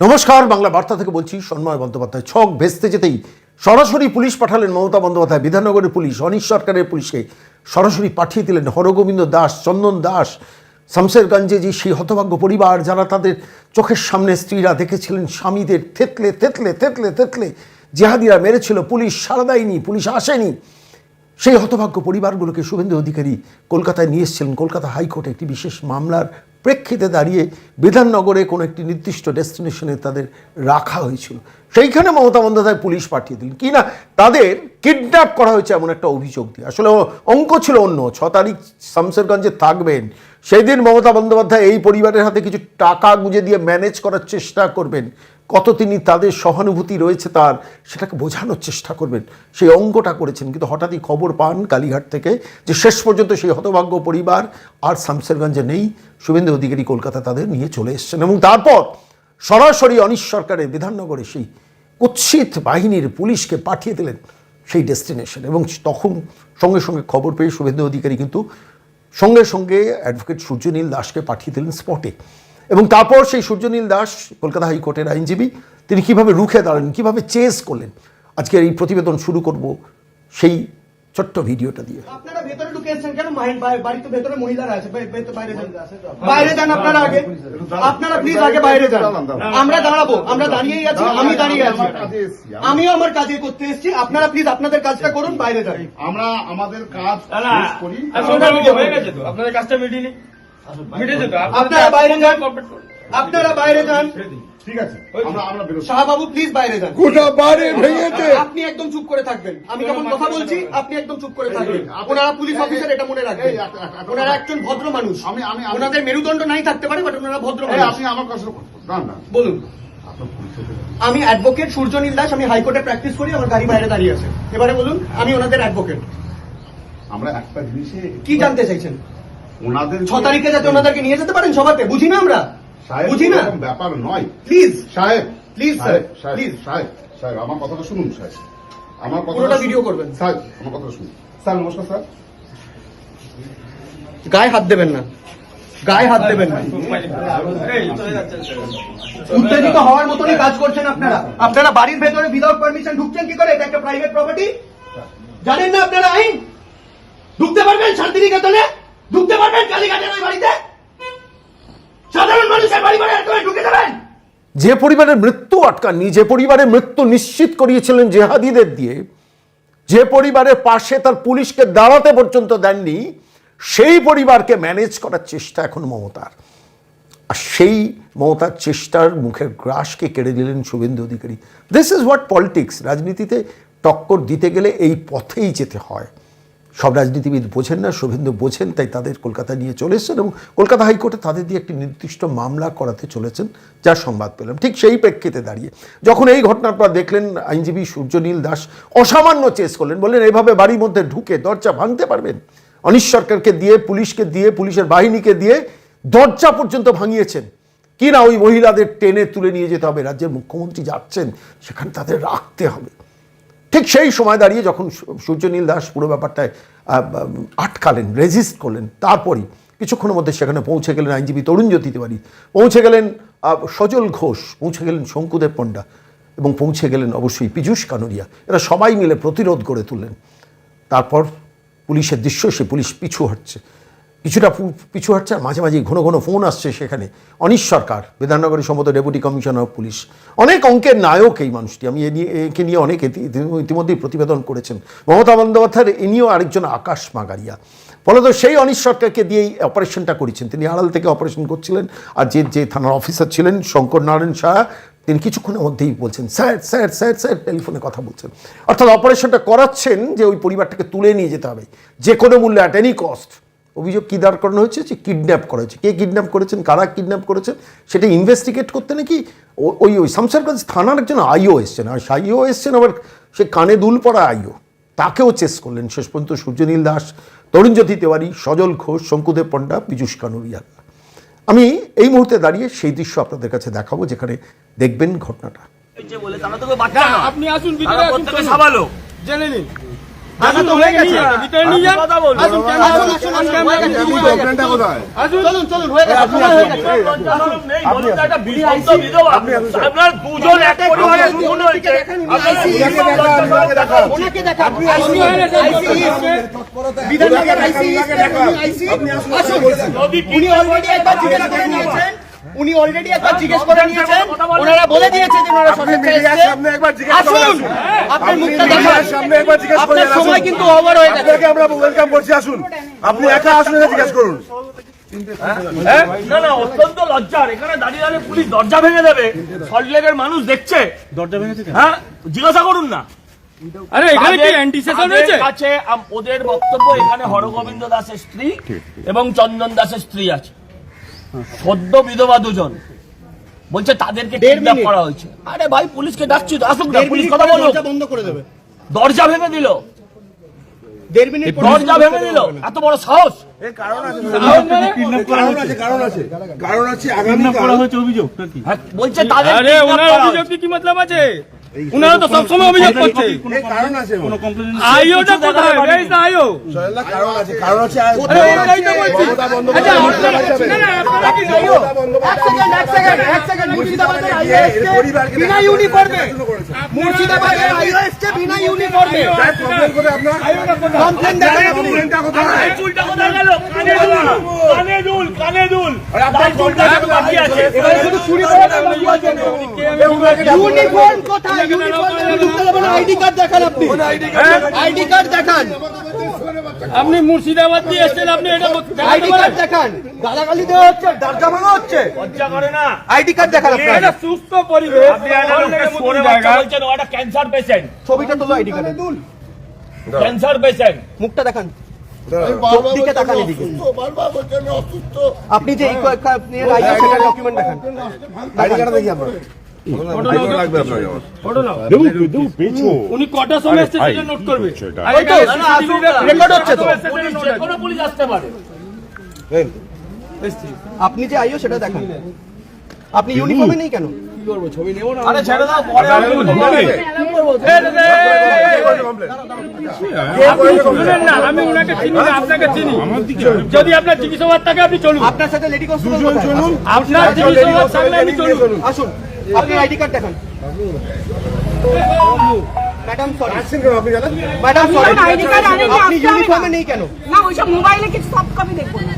নমস্কার, বাংলা বার্তা থেকে বলছি সন্ময় বন্দ্যোপাধ্যায়। ছক ভেস্তে যেতেই সরাসরি পুলিশ পাঠালেন মমতা বন্দ্যোপাধ্যায়, বিধাননগরের পুলিশ, অনিশ সরকারের পুলিশকে সরাসরি পাঠিয়ে দিলেন হরগোবিন্দ দাস, চন্দন দাস শামসেরগঞ্জে যে সেই হতভাগ্য পরিবার যারা তাদের চোখের সামনে স্ত্রীরা দেখেছিলেন স্বামীদের থেতলে থেতলে থেতলে থেতলে জেহাদিরা মেরেছিল, পুলিশ সাড়া দেয়নি, পুলিশ আসেনি। সেই হতভাগ্য পরিবারগুলোকে শুভেন্দু অধিকারী কলকাতায় নিয়ে এসেছিলেন, কলকাতা হাইকোর্টে একটি বিশেষ মামলার প্রেক্ষিতে দাঁড়িয়ে বিধাননগরে কোনো একটি নির্দিষ্ট ডেস্টিনেশনে তাদের রাখা হয়েছিল। সেইখানে মমতা বন্দ্যোপাধ্যায় পুলিশ পাঠিয়ে দিলেন। কি না তাদের কিডন্যাপ করা হয়েছে এমন একটা অভিযোগ দিয়ে। আসলে অঙ্ক ছিল অন্য। ছ তারিখ শামসেরগঞ্জে থাকবেন। সেই দিন মমতা বন্দ্যোপাধ্যায় এই পরিবারের হাতে কিছু টাকা গুঁজে দিয়ে ম্যানেজ করার চেষ্টা করবেন। কত তিনি তাদের সহানুভূতি রয়েছে তার, সেটাকে বোঝানোর চেষ্টা করবেন। সেই অঙ্কটা করেছেন, কিন্তু হঠাৎই খবর পান কালীঘাট থেকে যে শেষ পর্যন্ত সেই হতভাগ্য পরিবার আর শামসেরগঞ্জে নেই। শুভেন্দু অধিকারী কলকাতা তাদের নিয়ে চলে এসছেন এবং তারপর সরাসরি অনিশ সরকারের বিধাননগরে সেই কুৎসিত বাহিনীর পুলিশকে পাঠিয়ে দিলেন সেই ডেস্টিনেশন। এবং তখন সঙ্গে সঙ্গে খবর পেয়ে শুভেন্দু অধিকারী কিন্তু সঙ্গে সঙ্গে অ্যাডভোকেট সূর্যনীল দাসকে পাঠিয়ে দিলেন স্পটে এবং তারপর সেই সূর্যনীল দাস, কলকাতা হাইকোর্টের আইনজীবী, তিনি কীভাবে রুখে দাঁড়ালেন, কীভাবে চেস করলেন, আজকের এই প্রতিবেদন শুরু করব সেই ছোট্ট ভিডিওটা দিয়ে। আপনারা ভেতরে ঢুকে এসেছেন কেন? বাড়িতে ভেতরে মহিলারা আছে। বাই- বাই- বাইরে যান। বাইরে যান আপনারা আগে। আপনারা প্লিজ আগে বাইরে যান। আমরা দাঁড়াবো। আমরা দাঁড়িয়েই আছি আমি দাঁড়িয়ে আছি। আমিও আমার কাজে করতে এসেছি। আপনারা প্লিজ আপনাদের কাজটা করুন বাইরে যান। আমরা আমাদের কাজ করি। আপনাদের কাজটা মিটিয়ে আপনারা বাইরে যান। আপনারা বাইরে যান। ঠিক আছে আমরা আমরা বেরোচ্ছি। শাহবাবু প্লিজ বাইরে যান। গোটা বাড়ি ভেঙেছে। আপনি একদম চুপ করে থাকবেন। আমি যখন কথা বলছি আপনি একদম চুপ করে থাকবেন। ওনারা পুলিশ অফিসার এটা মনে রাখবেন। একটা- একটা- ওনারা একজন ভদ্র মানুষ। আমি- আমি- আমি- ওনাদের মেরুদণ্ড নাই থাকতে পারে বাট ওনারা ভদ্র মানুষ। আপনি আমার বলুন। আমি অ্যাডভোকেট সূর্যনীল দাস আমি হাইকোর্টে প্র্যাকটিস করি আমার গাড়ি বাইরে দাঁড়িয়ে আছে। এবারে বলুন আমি ওনাদের অ্যাডভোকেট আমরা একটা জিনিসে কি জানতে চাইছেন? ওনাদের ছ তারিখে যাতে ওনাদেরকে নিয়ে যেতে পারেন সভাতে বুঝি না আমরা? বুঝি না? ব্যাপার নয়। প্লিজ। সাহেব সাহেব, sir, সাহেব, সাহেব আমার কথাটা শুনুন সাহেব। আমার কথা পুরোটা video করবেন। সাহেব আমার কথাটা শুনুন। স্যার নমস্কার স্যার। গায়ে হাত দেবেন না। গায়ে হাত দেবেন না। উত্তেজিত হওয়ার মতনই কাজ করছেন আপনারা। আপনারা বাড়ির ভেতরে উইদাউট পারমিশন ঢুকছেন কি করে? এটা একটা প্রাইভেট প্রপার্টি জানেন না আপনারা আইন? ঢুকতে পারবেন শান্তিনিকেতনে? ঢুকতে পারবেন কালীঘাটের ওই বাড়িতে? সাধারণ মানুষের বাড়ি বাড়ি ঢুকে যাবেন। যে পরিবারের মৃত্যু আটকাননি যে পরিবারের মৃত্যু নিশ্চিত করিয়েছিলেন জেহাদিদের দিয়ে, যে পরিবারের পাশে তার পুলিশকে দাঁড়াতে পর্যন্ত দেননি, সেই পরিবারকে ম্যানেজ করার চেষ্টা এখন মমতার। আর সেই মমতার চেষ্টার মুখের গ্রাসকে কেড়ে দিলেন Suvendu Adhikari. This is what politics রাজনীতিতে টক্কর দিতে গেলে এই পথেই যেতে হয়। সব রাজনীতিবিদ বোঝেন না, শুভেন্দু বোঝেন, তাই তাদের কলকাতা নিয়ে চলে এসেছেন এবং কলকাতা হাইকোর্টে তাদের দিয়ে একটি নির্দিষ্ট মামলা করাতে চলেছেন যার সংবাদ পেলাম। ঠিক সেই প্রেক্ষিতে দাঁড়িয়ে যখন এই ঘটনার পর দেখলেন, আইনজীবী সূর্যনীল দাস অসামান্য চেস করলেন, বললেন, এইভাবে বাড়ির মধ্যে ঢুকে দরজা ভাঙতে পারবেন? অনিশ সরকারকে দিয়ে, পুলিশকে দিয়ে, পুলিশের বাহিনীকে দিয়ে দরজা পর্যন্ত ভাঙিয়েছেন। কি না ওই মহিলাদের টেনে তুলে নিয়ে যেতে হবে? রাজ্যের মুখ্যমন্ত্রী যাচ্ছেন, সেখানে তাদের রাখতে হবে। ঠিক সেই সময় দাঁড়িয়ে যখন সূর্যনীল দাস পুরো ব্যাপারটায় আটকালেন রেজিস্ট করলেন, তারপরই কিছুক্ষণের মধ্যে সেখানে পৌঁছে গেলেন আইনজীবী তরুণজ্যোতি তিওয়ারি। পৌঁছে গেলেন সজল ঘোষ, পৌঁছে গেলেন শঙ্কুদেব পণ্ডা এবং পৌঁছে গেলেন অবশ্যই পীযূষ কানুরিয়া। এরা সবাই মিলে প্রতিরোধ গড়ে তুললেন। তারপর পুলিশের দৃশ্য, সে পুলিশ পিছু হটছে। কিছুটা পিছু হটছে মাঝে মাঝে ঘন ঘন ফোন আসছে সেখানে। অনিশ সরকার বিধাননগরের সম্মত ডেপুটি কমিশনার অফ পুলিশ অনেক অঙ্কের নায়ক এই মানুষটি। আমি এ নিয়ে, একে নিয়ে অনেক ইতি- ইতি- ইতিমধ্যেই প্রতিবেদন করেছেন। মমতা বন্দ্যোপাধ্যায়ের ইনিও আরেকজন আকাশ মাগারিয়া। ফলত সেই অনিশ সরকারকে দিয়েই অপারেশনটা করেছেন। তিনি আড়াল থেকে অপারেশন করছিলেন, আর যে যে থানার অফিসার ছিলেন শঙ্কর নারায়ণ শাহ তিনি কিছুক্ষণের মধ্যেই বলছেন, স্যার স্যার স্যার স্যার, টেলিফোনে কথা বলছেন। অর্থাৎ অপারেশনটা করাচ্ছেন যে ওই পরিবারটাকে তুলে নিয়ে যেতে হবে। যে কোনো মূল্যে অ্যাট এনি কস্ট অভিযোগ কী দাঁড় করানো হয়েছে? যে কিডন্যাপ করা হয়েছে। কে কিডন্যাপ করেছেন? কারা কিডন্যাপ করেছেন? সেটা ইনভেস্টিগেট করতে নাকি ওই ওই শামসারগঞ্জ থানার একজন আইও এসছেন। আর সাইও এসছেন আবার সে কানে দুল পড়া আইও। তাকেও চেস করলেন। শেষ পর্যন্ত সূর্যনীল দাস তরুণজ্যোতি তেওয়ারি সজল ঘোষ শঙ্কুদেব পণ্ডা পীযূষ কানুরিয়া। আমি এই মুহূর্তে দাঁড়িয়ে সেই দৃশ্য আপনাদের কাছে দেখাবো যেখানে দেখবেন ঘটনাটা। আপনি আসুন জেনে নিন। জানা তো হয়ে গেছে। ভিতরে নিয়ে যান কথা বলব আসুন, আসুন, আসুন, আসুন, হয়ে গেছে, হয়ে গেছে। কোথায়? চলুন চলুন হয়ে গেছে সময় হয়ে গেছে। আপনার দুজন এক পরিবারের খুন হয়েছে। ওনাকে দেখান। আইসি বিধাননগর আইসি আসুন। উনি অলরেডি একবার জিজ্ঞেস করে নিয়েছেন। উনি অলরেডি একবার জিজ্ঞেস করে নিয়েছেন। ওনারা বলে দিয়েছে যে ওনারা আসুন। আপনার মুখটা দেখান। সামনে একবার জিজ্ঞেস করে আপনার সময় কিন্তু ওভার হয়ে গেছে। আপনাকে আমরা ওয়েলকাম করছি আসুন। আপনি একা আসুন এসে জিজ্ঞেস করুন। হ্যাঁ? না না অত্যন্ত লজ্জার। এখানে দাঁড়িয়ে দাঁড়িয়ে পুলিশ দরজা ভেঙে দেবে। সল্টলেকের মানুষ দেখছে। দরজা ভেঙেছে হ্যাঁ? জিজ্ঞাসা করুন না। আরে এখানে কি হয়েছে? ওদের বক্তব্য এখানে হরগোবিন্দ দাসের স্ত্রী এবং চন্দন দাসের স্ত্রী আছে। সদ্য বিধবা দুজন। বলছে তাদেরকে কিডন্যাপ করা হয়েছে। আরে ভাই পুলিশকে ডাকছি তো আসুক না পুলিশ কথা বলো দরজা বন্ধ করে দেবে। দরজা ভেঙে দিল। দেড় মিনিট দরজা ভেঙে দিল। এত বড় সাহস? কারণ আছে। কারণ আছে কারণ আছে বলছে তাদের অভিযোগ কি মতলব আছে? ওনারা তো সবসময় অভিযোগ করছে। এই আইওটা কোথায়? ওটাই তো আইও। এই কানে দুল কানে দুল চুরি করে ইউনিফর্ম কোথায়? আইডি কার্ড দেখান আপনি। ID card. দেখান। আপনি মুর্শিদাবাদ দিয়ে এসেছেন আপনি এটা আইডি কার্ড দেখান। গালাগালি দেওয়া হচ্ছে দরজা ভাঙা হচ্ছে। লজ্জা করে না। আইডি কার্ড দেখান এটা সুস্থ পরিবেশ আপনি বলছেন ক্যান্সার পেশেন্ট ছবিটা তোলো আইডি কার্ডে। ক্যান্সার পেশেন্ট মুখটা দেখান। আপনি যে সেটার ডকুমেন্ট দেখান। আইডি কার্ড দেখি উনি কটার সময় এসছে সেটা নোট করবে আর ওই তো, এটা না, না, আসুক CCTV না, রেকর্ড হচ্ছে তো। কোনো পুলিশ আসতে পারে আপনি যে আইও সেটা দেখান আপনি ইউনিফর্মে নেই কেন আরে ছেড়ে দাও পরে আমি না আমি ওনাকে চিনি আপনাকে চিনি যদি আপনার জিজ্ঞাসাবাদ থাকে আপনি চলুন আপনার সাথে লেডি কনস্টেবল আপনার আমি চলুন আসুন আপনি আইডি কার্ড দেখান। Madam sorry madam sorry ID card আপনি। ইউনিফর্মে নেই কেন? না ওইসব মোবাইলে কিছু সব কপি দেখুন না।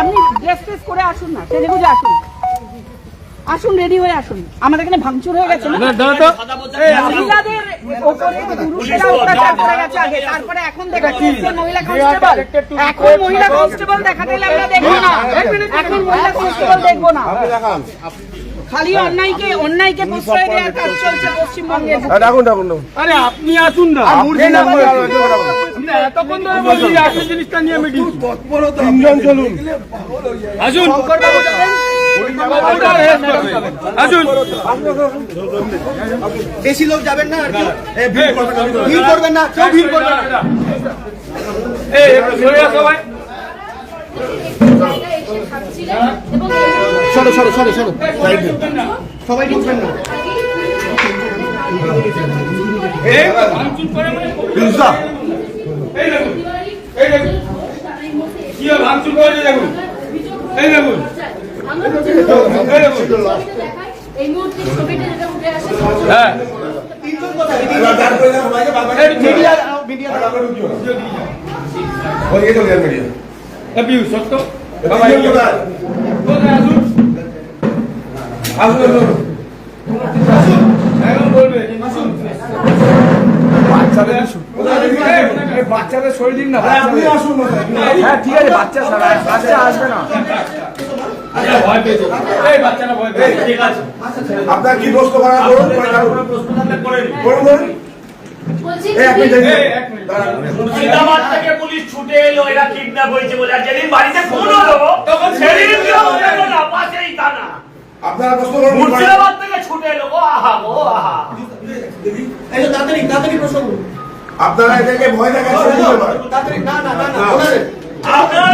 আপনি ড্রেস ট্রেস করে আসুন না সেজে আসুন। আসুন রেডি হয়ে আসুন। আমাদের এখানে ভাঙচুর হয়ে গেছে না? না দাঁড়া তো। মহিলাদের ওপরে পুরুষেরা অত্যাচার করে গেছে আগে তারপরে এখন মহিলা কনস্টেবল এখন মহিলা কনস্টেবল দেখাতে গেলে আমরা দেখব না এখন মহিলা কনস্টেবল দেখব না। খালি অন্যায়কে অন্যায়কে প্রশ্রয় দেওয়ার কাজ চলছে পশ্চিমবঙ্গে। ডাকুন ডাকুন ডাকুন আরে আপনি আসুন না। এতক্ষণ ধরে বলছি যে জিনিসটা নিয়ে মিটিং আসুন। আসুন বেশি লোক যাবেন না ভিড় করবেন না। কেউ ভিড় করবেন না। এই একটু সরে সরো সরো সরো সবাই ঢুকবেন না। দেখুন। কি ভাঙচুর করেছে দেখুন। এই দেখুন। বাচ্চাদের শরীর না হ্যাঁ ঠিক আছে বাচ্চা বাচ্চা আসবে না। আপনার কি প্রশ্ন করা করুন। করুন। মুর্শিদাবাদ থেকে পুলিশ ছুটে এলো এরা কিডন্যাপ হয়েছে বলে। আর যেদিন বাড়িতে ফোন হলো তখন সেদিন কেউ এলো না পাশেই থানা। আপনারা প্রশ্ন করুন মুর্শিদাবাদ থেকে ছুটে এলো। ও আহা ও আহা। এই তাড়াতাড়ি তাড়াতাড়ি প্রশ্ন করুন। আপনারা এদেরকে ভয় দেখাচ্ছেন না না না আপনারা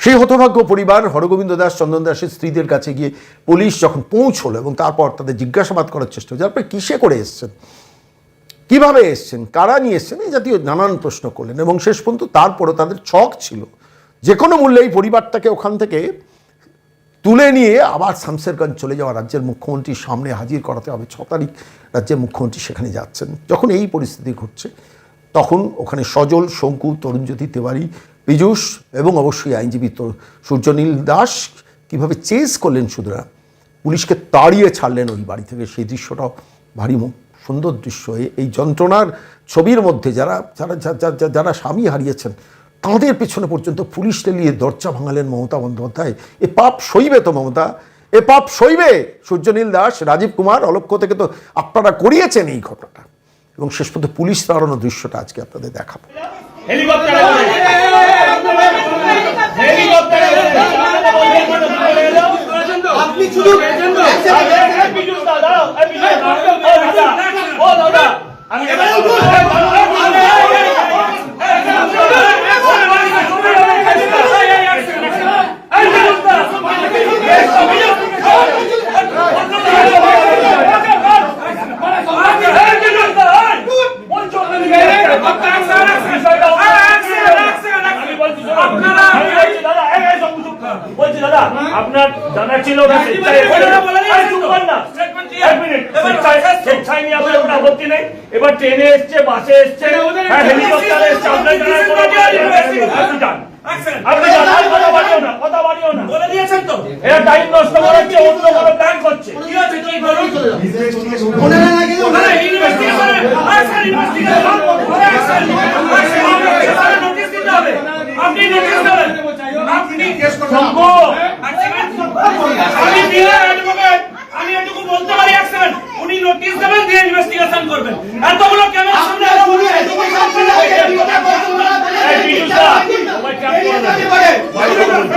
সেই হতভাগ্য পরিবার হরগোবিন্দ দাস চন্দন দাসের স্ত্রীদের কাছে গিয়ে পুলিশ যখন পৌঁছলো এবং তারপর তাদের জিজ্ঞাসাবাদ করার চেষ্টা হচ্ছে আপনি কিসে করে এসছেন? কীভাবে এসছেন? কারা নিয়ে এসছেন? এই জাতীয় নানান প্রশ্ন করলেন এবং শেষ পর্যন্ত তারপরও তাদের ছক ছিল। যে কোনো মূল্যে এই পরিবারটাকে ওখান থেকে তুলে নিয়ে আবার শামসেরগঞ্জ চলে যাওয়া রাজ্যের মুখ্যমন্ত্রীর সামনে হাজির করাতে হবে। ছ তারিখ রাজ্যের মুখ্যমন্ত্রী সেখানে যাচ্ছেন। যখন এই পরিস্থিতি ঘটছে, তখন ওখানে সজল, শঙ্কু, তরুণজ্যোতি তেওয়ারি, পীযূষ এবং অবশ্যই আইনজীবী সূর্যনীল দাস কীভাবে চেস করলেন সুতরাং, পুলিশকে তাড়িয়ে ছাড়লেন ওই বাড়ি থেকে। সেই দৃশ্যটাও ভারী সুন্দর দৃশ্য। এই- যন্ত্রণার ছবির মধ্যে যারা যারা যারা স্বামী হারিয়েছেন তাঁদের পেছনে পর্যন্ত পুলিশ লেলিয়ে দরজা ভাঙালেন মমতা বন্দ্যোপাধ্যায়। এ পাপ সইবে তো মমতা? এ পাপ সইবে? সূর্যনীল দাস রাজীব কুমার অলক্ষ্য থেকে তো আপনারা করিয়েছেন এই ঘটনাটা। এবং শেষ পর্যন্ত পুলিশ তাড়ানোর দৃশ্যটা আজকে আপনাদের দেখাবো। আপনি শুধু আমি ছিল না স্বেচ্ছায় আরে চুপ কর না। এক মিনিট, স্বেচ্ছায়- স্বেচ্ছায় নিয়ে আপনার কোনো আপত্তি নেই। এবার ট্রেনে এসছে বাসে এসছে হ্যাঁ, হেলিকপ্টারে এসছে আপনার জানার কোনো আপত্তি নেই। আপনি যান আপনি যান আর কথা বাড়িও না কথা বাড়িও না বলে দিয়েছেন তো এরা টাইম নষ্ট করাচ্ছে অন্য কোনো প্ল্যান করছে কি আছে কি বলুন ওনারা নাকি আরে ইনভেস্টিগেশন আরে স্যার ইনভেস্টিগেশন আরে স্যার স্যার নোটিশ দিতে হবে আপনি নোটিশ দেবেন আপনি শঙ্কু, আমি দিয়ে অ্যাডভোকেট আমি এটুকু বলতে পারি এক সেকেন্ড উনি নোটিশ দেবেন দিয়ে ইনভেস্টিগেশন করবেন এতগুলো ক্যামেরা সামনে এই বিজু দা, সবাই ক্যাম্প করো না।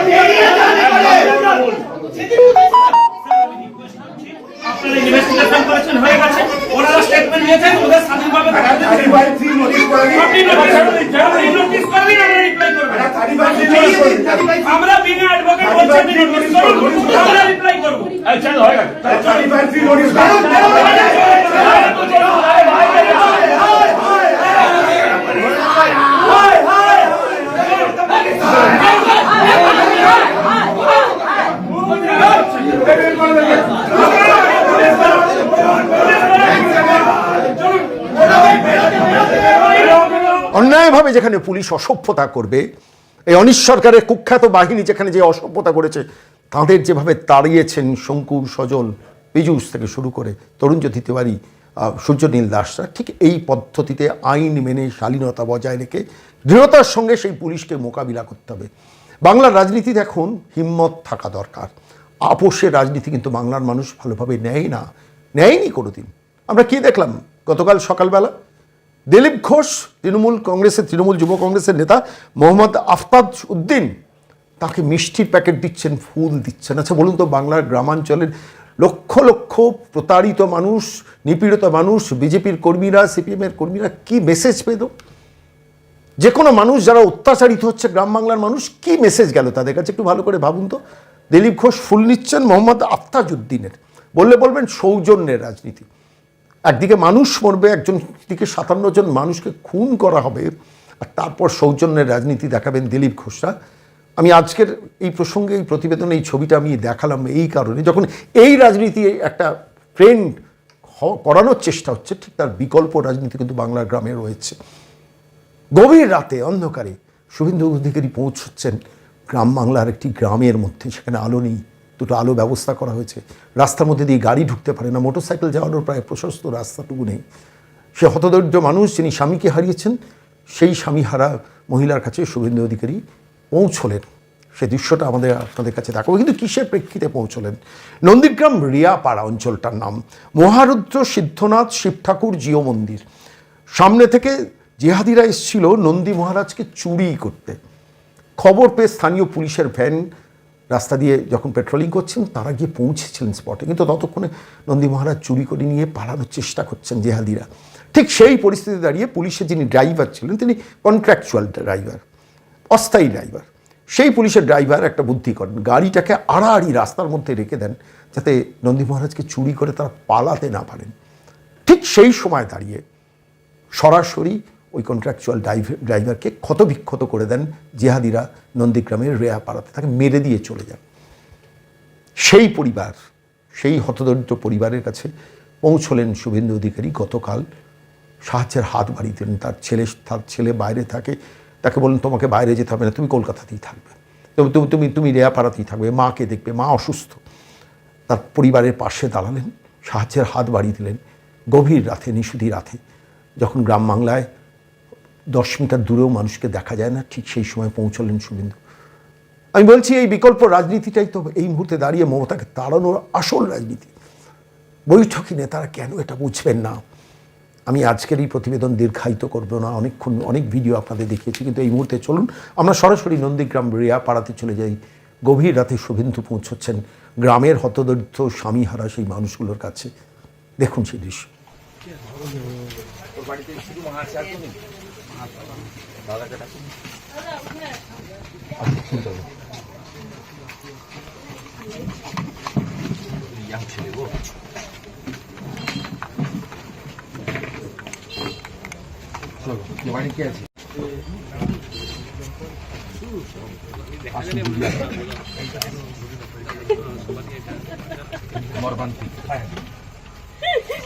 আপনারা ইনভেস্টিগেশন করেছেন হয়ে গেছে ওনারা স্টেটমেন্ট দিয়েছেন ওদের স্বাধীনভাবে থাকতে দিন। আপনি নোটিশ আপনি নোটিশ করবেন আমরা রিপ্লাই করব আমরা বিনা অ্যাডভোকেট বলছি আপনি নোটিশ করুন আমরা রিপ্লাই করব এই, চল, হয়ে গেছে। অন্যায়ভাবে যেখানে পুলিশ অসভ্যতা করবে, এই অনিশ সরকারের কুখ্যাত বাহিনী যেখানে যে অসভ্যতা করেছে, তাদের যেভাবে তাড়িয়েছেন শঙ্কুর সজল পীযূষ থেকে শুরু করে তরুণজ্যোতি তিওয়ারি সূর্যনীল দাসরা ঠিক এই পদ্ধতিতে আইন মেনে শালীনতা বজায় রেখে দৃঢ়তার সঙ্গে সেই পুলিশকে মোকাবিলা করতে হবে। বাংলার রাজনীতিতে এখন হিম্মত থাকা দরকার। আপোষের রাজনীতি কিন্তু বাংলার মানুষ ভালোভাবে নেয় না, নেয়নি কোনোদিন। আমরা কি দেখলাম? গতকাল সকালবেলা দিলীপ ঘোষ, তৃণমূল কংগ্রেসের, তৃণমূল যুব কংগ্রেসের নেতা মোহাম্মদ আফতাব উদ্দিন, তাকে মিষ্টির প্যাকেট দিচ্ছেন, ফুল দিচ্ছেন। আচ্ছা বলুন তো, বাংলার গ্রামাঞ্চলের লক্ষ লক্ষ প্রতারিত মানুষ, নিপীড়িত মানুষ, বিজেপির কর্মীরা, সিপিএমের কর্মীরা কি মেসেজ পেত যে কোনো মানুষ যারা অত্যাচারিত হচ্ছে, গ্রাম বাংলার মানুষ, কি মেসেজ গেল তাদের কাছে? একটু ভালো করে ভাবুন তো। দিলীপ ঘোষ ফুল নিচ্ছেন মোহাম্মদ আফতাজউদ্দিনের বললে বলবেন সৌজন্যের রাজনীতি। একদিকে মানুষ মরবে, একজন দিকে সাতান্ন জন মানুষকে খুন করা হবে, আর তারপর সৌজন্যের রাজনীতি দেখাবেন দিলীপ ঘোষরা। আমি আজকের এই প্রসঙ্গে, এই প্রতিবেদনে এই ছবিটা আমি দেখালাম এই কারণে, যখন এই রাজনীতি একটা ট্রেন্ড করানোর চেষ্টা হচ্ছে, ঠিক তার বিকল্প রাজনীতি কিন্তু বাংলার গ্রামে রয়েছে। গভীর রাতে, অন্ধকারে, শুভেন্দু অধিকারী পৌঁছচ্ছেন গ্রাম বাংলার একটি গ্রামের মধ্যে, সেখানে আলো নেই। দুটো আলো ব্যবস্থা করা হয়েছে। রাস্তার মধ্যে দিয়ে গাড়ি ঢুকতে পারে না, মোটরসাইকেল যাওয়ানোর প্রায় প্রশস্ত রাস্তাটুকু নেই। সে হতদরিদ্র মানুষ যিনি স্বামীকে হারিয়েছেন, সেই স্বামীহারা মহিলার কাছে শুভেন্দু অধিকারী পৌঁছলেন। সে দৃশ্যটা আমাদের, আপনাদের কাছে দেখাবো। কিন্তু কিসের প্রেক্ষিতে পৌঁছলেন? নন্দীগ্রাম রিয়াপাড়া অঞ্চলটার নাম। মহারুদ্র সিদ্ধনাথ শিব ঠাকুর জিও মন্দির। সামনে থেকে জেহাদিরা এসেছিল নন্দী মহারাজকে চুরি করতে। খবর পেয়ে স্থানীয় পুলিশের ভ্যান রাস্তা দিয়ে যখন পেট্রোলিং করছেন, তারা গিয়ে পৌঁছেছিলেন স্পটে কিন্তু ততক্ষণে নন্দী মহারাজ চুরি করে নিয়ে পালানোর চেষ্টা করছেন জেহাদিরা। ঠিক সেই পরিস্থিতি দাঁড়িয়ে পুলিশের যিনি ড্রাইভার ছিলেন, তিনি কন্ট্রাকচুয়াল ড্রাইভার অস্থায়ী ড্রাইভার সেই পুলিশের ড্রাইভার একটা বুদ্ধি করেন, গাড়িটাকে আড়াআড়ি রাস্তার মধ্যে রেখে দেন, যাতে নন্দী মহারাজকে চুরি করে তারা পালাতে না পারেন। ঠিক সেই সময় দাঁড়িয়ে সরাসরি ওই কন্ট্রাকচুয়াল ড্রাইভারকে ক্ষতবিক্ষত করে দেন জেহাদিরা নন্দীগ্রামের রেয়া পাড়াতে, তাকে মেরে দিয়ে চলে যান। সেই পরিবার, সেই হতদরিদ্র পরিবারের কাছে পৌঁছলেন শুভেন্দু অধিকারী গতকাল। সাহায্যের হাত বাড়িয়ে দিলেন তার ছেলে তার ছেলে বাইরে থাকে। তাকে বললেন, তোমাকে বাইরে যেতে হবে না, তুমি কলকাতাতেই থাকবে। তুমি তুমি তুমি তুমি রেয়াপাড়াতেই থাকবে, মাকে দেখবে, মা অসুস্থ। তার পরিবারের পাশে দাঁড়ালেন, সাহায্যের হাত বাড়িয়ে দিলেন। গভীর রাতে নিশুধি রাতে, যখন গ্রাম বাংলায় দশ মিটার দূরেও মানুষকে দেখা যায় না ঠিক সেই সময় পৌঁছলেন শুভেন্দু। আমি বলছি এই বিকল্প রাজনীতিটাই তো এই মুহূর্তে দাঁড়িয়ে মমতাকে তাড়ানোর আসল রাজনীতি। বৈঠকি নেতারা কেন এটা বুঝবেন না? আমি আজকের এই প্রতিবেদন দীর্ঘায়িত করব না অনেকক্ষণ অনেক ভিডিও আপনাদের দেখিয়েছি কিন্তু এই মুহূর্তে চলুন আমরা সরাসরি নন্দীগ্রাম রিয়া পাড়াতে চলে যাই। গভীর রাতে শুভেন্দু পৌঁছচ্ছেন গ্রামের হতদরিদ্র স্বামীহারা সেই মানুষগুলোর কাছে। দেখুন সেই দৃশ্য।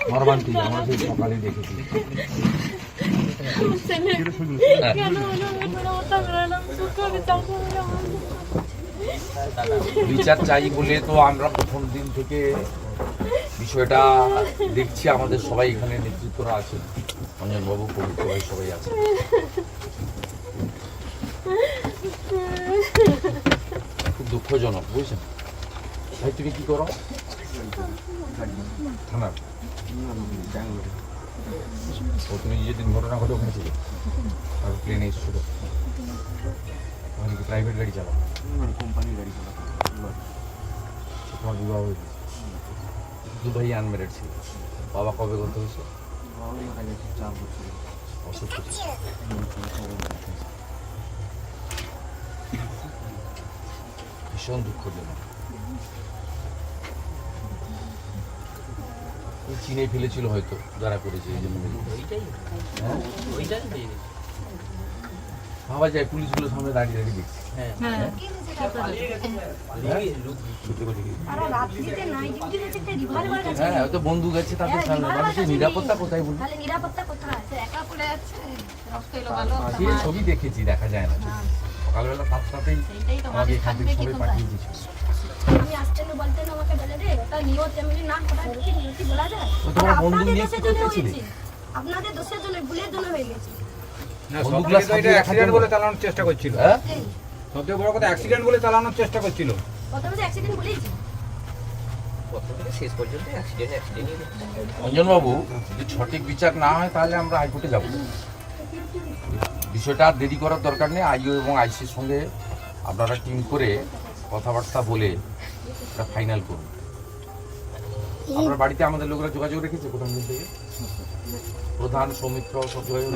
মর্মান্তিক আমরা সেই সকালে দেখেছি কেন ওটা ম্যাডাম সুখে বিচার করে বিচার চাই বলে তো আমরা প্রথম দিন থেকে বিষয়টা দেখছি, আমাদের সবাই এখানে নেতৃত্বরা আছে অঞ্জনবাবু পবিত্র ভাই সবাই আছে খুব দুঃখজনক, বুঝছেন? ভাই, তুমি কি করো? থানার। ও তুমি যেদিন ঘটনা ঘটে ওখানে ছিলে আর প্লেনে এসেছিল। ওখানে কি প্রাইভেট গাড়ি চালাও তোমার বিবাহ হয়েছে। দুবাই আনমেরিড ছিল। বাবা কবে করতে হয়েছে? অসুস্থ। ভীষণ দুঃখজনক। চিনে ফেলেছিল হয়তো যারা করেছে এই জন্য। হ্যাঁ? ভাবা যায় পুলিশগুলো সামনে দাঁড়িয়ে দাঁড়িয়ে দেখছি। হ্যাঁ। হ্যাঁ। হয়তো বন্ধু গেছে তাদের সামনে। মানুষের নিরাপত্তা কোথায় বলব সে ছবি দেখেছি দেখা যায় না। সকালবেলা সাতটাতেই আমাকে এখান থেকে সবাই পাঠিয়ে দিয়েছিল। আপনাদের দোষের জন্য ভুলের জন্য হয়ে গেছে। অ্যাক্সিডেন্ট বলে চালানোর চেষ্টা করছিল। হ্যাঁ? বড় কথা অ্যাক্সিডেন্ট বলে চালানোর চেষ্টা করছিল। প্রথমে অ্যাক্সিডেন্ট অঞ্জনবাবু যদি সঠিক বিচার না হয় তাহলে আমরা হাইকোর্টে যাব। বিষয়টা আর দেরি করার দরকার নেই। আইও এবং আইসির সঙ্গে আপনারা টিম করে কথাবার্তা বলে এটা ফাইনাল করুন। আপনার বাড়িতে আমাদের লোকরা যোগাযোগ রেখেছে প্রথম দিন থেকে? প্রধান সৌমিত্র সব যোগাযোগ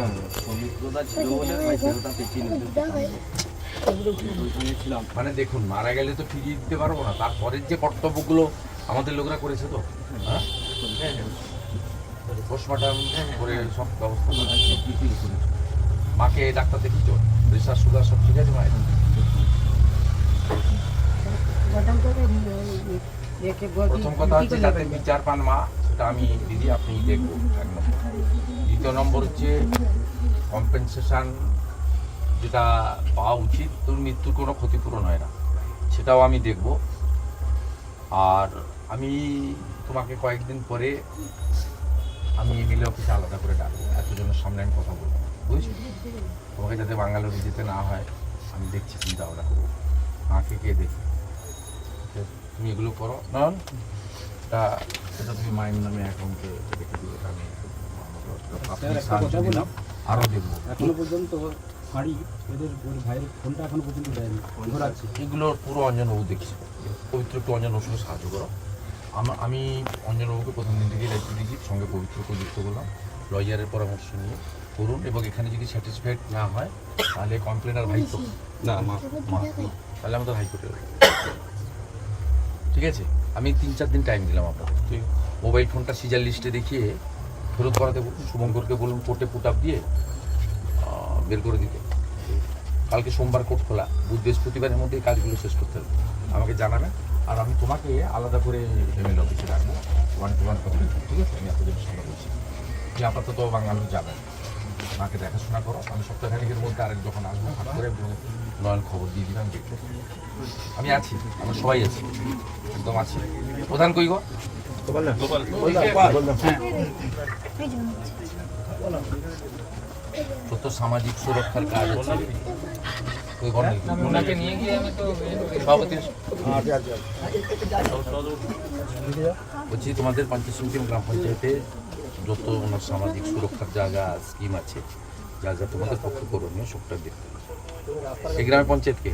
মানে দেখুন মারা গেলে তো ফিরিয়ে দিতে পারব না। তারপরের যে কর্তব্যগুলো আমাদের লোকরা করেছে তো? হ্যাঁ? পোস্টমর্টম করে সব ব্যবস্থা করা মাকে ডাক্তার দেখিয়েছ? প্রেশার সুগার সব ঠিক আছে মায়ের? প্রথম কথা হচ্ছে যাতে বিচার পান মা সেটা আমি দিদি আপনি দেখব এক নম্বর দ্বিতীয় নম্বর হচ্ছে কম্পেনসেশন যেটা পাওয়া উচিত তোর মৃত্যুর কোনো ক্ষতিপূরণ হয় না। সেটাও আমি দেখব। আর আমি তোমাকে কয়েকদিন পরে আমি এমএলএ অফিসে আলাদা করে ডাকবো। এতজনের সামনে আমি কথা বলব। না, তোমাকে যাতে বাঙ্গালোরে যেতে না হয় আমি দেখছি চিন্তা ভাবনা করব। মাকে কে দেখি? তুমি এগুলো করো। না তা সেটা তুমি মায়ের নামে অ্যাকাউন্টে রেখে এটা আমি আরও দেখব এখনও পর্যন্ত ফাঁড়ি এদের ওর ভাইয়ের ফোনটা এখনও পর্যন্ত দেয়নি এগুলোর পুরো অঞ্জনবাবু দেখছি। পবিত্র একটু অঞ্জনবাবুর সঙ্গে সাহায্য করো। আমার আমি অঞ্জনবাবুকে প্রথম দিন থেকে দায়িত্ব দিয়েছি সঙ্গে পবিত্রকে যুক্ত করলাম। লয়ারের পরামর্শ নিয়ে করুন এবং এখানে যদি স্যাটিসফাইড না হয় তাহলে কমপ্লেনার ভাই তো না মা। তাহলে আমাদের হাইকোর্টে ঠিক আছে? আমি তিন, চার দিন টাইম দিলাম আপনাদের ঠিক মোবাইল ফোনটা সিজার লিস্টে দেখিয়ে ফেরত করাতে বলুন, শুভঙ্করকে বলুন কোর্টে পুট আপ দিয়ে বের করে দিতে। কালকে সোমবার কোর্ট খোলা, বুধ বৃহস্পতিবারের মধ্যে এই কাজগুলো শেষ করতে হবে। আমাকে জানাবেন, আর আমি তোমাকে আলাদা করে এমএল অফিসে রাখব ওয়ান টু ওয়ান ঠিক আছে? আমি আপনাদের সামনে বলছি। আপাতত বাঙালি যাবেন মাকে দেখাশোনা করো। আমি সপ্তাহখানিকের মধ্যে আরেক যখন আসব হাত করে নয়ন খবর দিয়ে দিলাম আমি আছি আমরা সবাই আছি একদম আছি। প্রধান কই গো? যত সামাজিক সুরক্ষার কাজ আছে ওনাকে নিয়ে গিয়ে আমি তো সভাপতি বলছি তোমাদের এবং গ্রাম পঞ্চায়েতে যত ওনার সামাজিক সুরক্ষার জায়গা স্কিম আছে যা যা তোমাদের পক্ষে করণীয়, সবটা দেখতে। এই গ্রামের পঞ্চায়েতকে?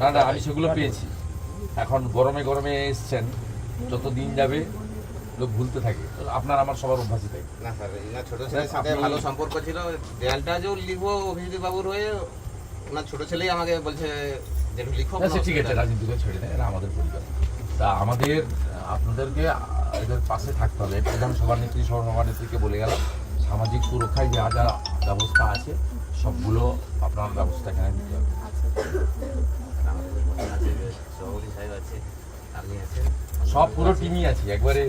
না না, আমি সেগুলো পেয়েছি এখন গরমে গরমে এসছেন, যত দিন যাবে লোক ভুলতে থাকে। আপনার আমার সবার অভ্যাসই তাই। না স্যার এনার ছোট ছেলের সাথে ভালো সম্পর্ক ছিল দেয়ালটা যে লিখব অভিজিৎ বাবুর হয়ে ওনার ছোট ছেলেই আমাকে বলছে যে একটু লিখো ঠিক আছে রাজনীতিকে ছেড়ে দেয় এরা আমাদের পরিবার। তা আমাদের আপনাদেরকে এদের পাশে থাকতে হবে। প্রধান সভানেত্রী সভানেত্রীকে বলে গেলাম সামাজিক সুরক্ষায় যা যা ব্যবস্থা আছে সবগুলো আপনার ব্যবস্থা এখানে নিতে হবে। সভাপতি আছে আপনি আছেন। সব পুরো টিমই আছে, একবারে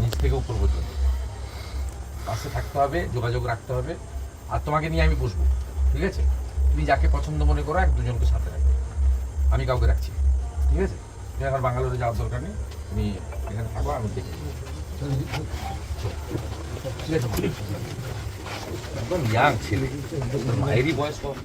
নিচ থেকে উপর পর্যন্ত। পাশে থাকতে হবে, যোগাযোগ রাখতে হবে, আর তোমাকে নিয়ে আমি বসবো, ঠিক আছে? তুমি যাকে পছন্দ মনে করো, এক দুজনকে সাথে রাখবে আমি কাউকে রাখছি ঠিক আছে? তুমি এখন বাঙ্গালোরে যাওয়ার দরকার নেই, তুমি এখানে থাকো, আমি দেখি ঠিক আছে একদম ইয়াং ছেলে, মায়েরই বয়স কত?